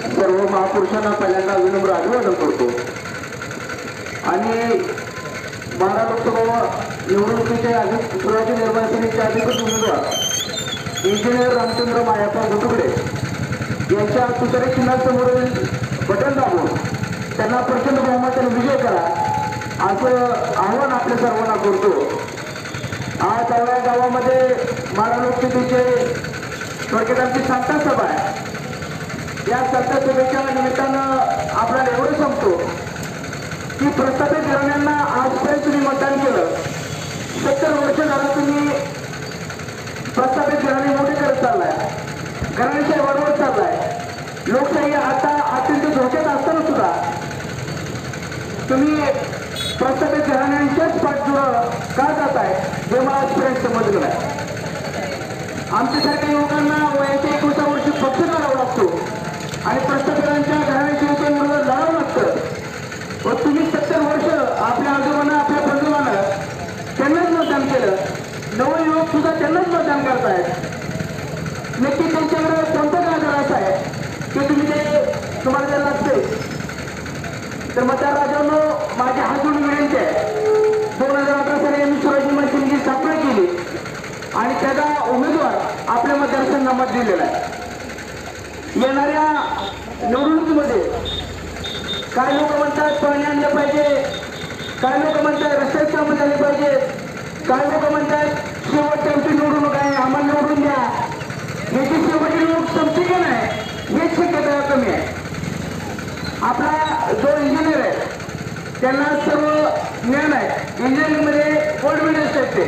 सर्व हो महापुरुषांना पहिल्यांदा विनम्र अभिवादन करतो. आणि बारा लोकसभा निवडणुकीचे अधिक सुरुवाती निर्माण समितीचे अधिकृत उमेदवार इंजिनियर रामचंद्र मायाप्पा गुटुकडे यांच्या तुतारी चिन्हासमोरील बटन दाबून त्यांना प्रचंड बहुमताने विजय करा असं आव्हान आपल्या सर्वांना करतो. आज आपल्या गावामध्ये माडा लोकसभेचे थोडक्यात आमची सांगता सभा आहे. या सत्ता शुभेच्छा निमित्तानं आपल्याला एवढं सांगतो की प्रस्थापित घराण्यांना आजपर्यंत तुम्ही मतदान केलं. सत्तर वर्ष झालं तुम्ही प्रस्थापित घराणे मोठे करत चाललाय. घराण्याशाही वाढवत चाललाय. लोकशाही आता अत्यंत धोक्यात असताना सुद्धा तुम्ही प्रस्थापित घराण्यांच्याच पाठपुढं का जात आहे हे मला आजपर्यंत समजलं आहे आमच्यासारख्या युवकांना वयाच्या एकोणीसा वर्षी पक्ष करावा लागतो आणि प्रस्थापितांच्या घराण्याच्या युवकांबरोबर लढावं लागतं व तुम्ही सत्तर वर्ष आपल्या आजोबांना आपल्या बंधुबांना त्यांनाच मतदान केलं नवयुवक सुद्धा काम करतायत. नक्की त्यांच्याकडे कोणतं कारण असं आहे? की तुम्ही ते तुम्हाला जर लागते तर मतदार राजांनो माझी हात जोडून विनंती आहे. दोन हजार अठरा साली यांनी शिवाजी महाराजांची स्थापना केली आणि त्याचा उमेदवार आपल्या मतदारसंघामध्ये दिलेला आहे. येणाऱ्या निवडणुकीमध्ये काय लोक म्हणतात पाणी आणलं पाहिजे? काय लोक म्हणतात रस्त्यात कामं झाली पाहिजे काय लोक म्हणतात आम्हाला द्या याची शेवटी लोक संपते का नाही? हेच शक्यता कमी आहे. आपला जो इंजिनियर आहे त्यांना सर्व ज्ञान आहे. इंजिनिअरिंगमध्ये गोल्ड मेडलिस्ट आहेत ते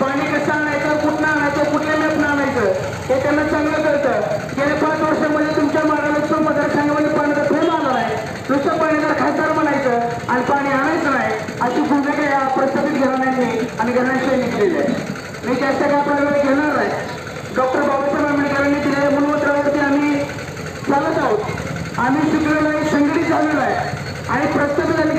पाणी कसं आणायचं कुठं आणायचं कुठल्या मॅपनं आणायचं हे त्यांना चांगलं कळतं. गेल्या पाच वर्षामध्ये तुमच्या महाराष्ट्र मतदारसंघामध्ये पाण्याचा थेंब आला नाही. नुसतं पाण्याचा खासदार म्हणायचं आणि पाणी आणायचं नाही अशी भूमिका या प्रस्थापित घराण्यांनी आणि घराण्यांशी केलेली आहे. मी जास्त काय आपल्याला घेणार आम्ही शिकलेलो आहे संघटित झालेलो आहे. आणि प्रस्थापित आणि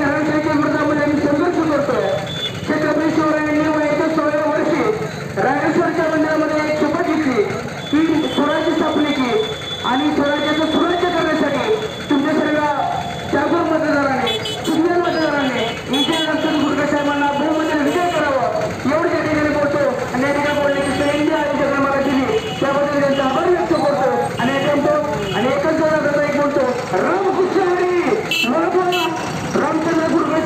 रामकृष्ण हरी बोला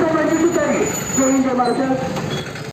जय हिंद महाराष्ट्र.